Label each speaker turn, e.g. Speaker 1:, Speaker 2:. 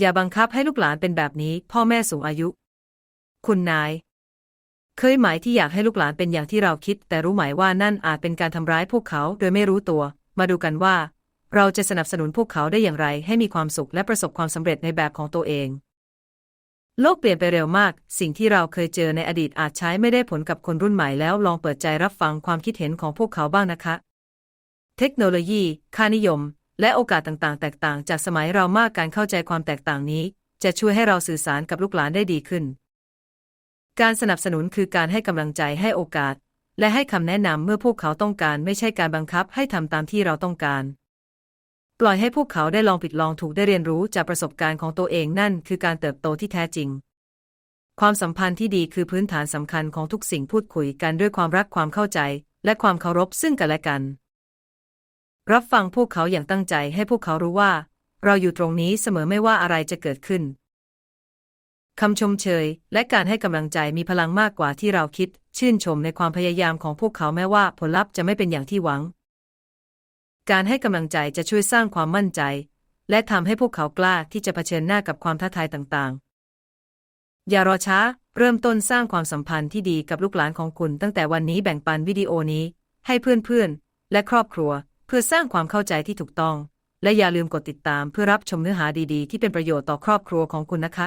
Speaker 1: อย่าบังคับให้ลูกหลานเป็นแบบนี้ พ่อแม่สูงอายุ คุณนาย เคยหมายที่อยากให้ลูกหลานเป็นอย่างที่เราคิด แต่รู้หมายว่านั่นอาจเป็นการทำร้ายพวกเขาโดยไม่รู้ตัว มาดูกันว่า เราจะสนับสนุนพวกเขาได้อย่างไร ให้มีความสุขและประสบความสำเร็จในแบบของตัวเอง โลกเปลี่ยนไปเร็วมาก สิ่งที่เราเคยเจอในอดีตอาจใช้ไม่ได้ผลกับคนรุ่นใหม่แล้วลองเปิดใจรับฟังความคิดเห็นของพวกเขาบ้างนะคะ เทคโนโลยี ค่านิยม และโอกาสต่างๆ แตกต่างจากสมัยเรามากการเข้าใจความแตกต่างนี้ จะช่วยให้เราสื่อสารกับลูกหลานได้ดีขึ้น การสนับสนุนคือการให้กำลังใจให้โอกาส และให้คำแนะนำเมื่อพวกเขาต้องการไม่ใช่การบังคับให้ทำตามที่เราต้องการ ปล่อยให้พวกเขาได้ลองผิดลองถูกได้เรียนรู้จากประสบการณ์ของตัวเองนั่นคือการเติบโตที่แท้จริง ความสัมพันธ์ที่ดีคือพื้นฐานสำคัญของทุกสิ่งพูดคุยกันด้วยความรักความเข้าใจ และความเคารพซึ่งกันและกัน รับฟังพวกเขาอย่างตั้งใจให้พวกเขารู้ว่า เราอยู่ตรงนี้เสมอไม่ว่าอะไรจะเกิดขึ้นคำชมเชย และการให้กำลังใจมีพลังมากกว่าที่เราคิด ชื่นชมในความพยายามของพวกเขาแม้ว่าผลลัพธ์จะไม่เป็นอย่างที่หวัง การให้กำลังใจจะช่วยสร้างความมั่นใจ และทำให้พวกเขากล้าที่จะเผชิญหน้ากับความท้าทายต่างๆ อย่ารอช้า เริ่มต้นสร้างความสัมพันธ์ที่ดีกับลูกหลานของคุณ ตั้งแต่วันนี้แบ่งปันวิดีโอนี้ ให้เพื่อนๆ และครอบครัว เพื่อสร้างความเข้าใจที่ถูกต้อง และอย่าลืมกดติดตามเพื่อรับชมเนื้อหาดีๆ ที่เป็นประโยชน์ต่อครอบครัวของคุณนะคะ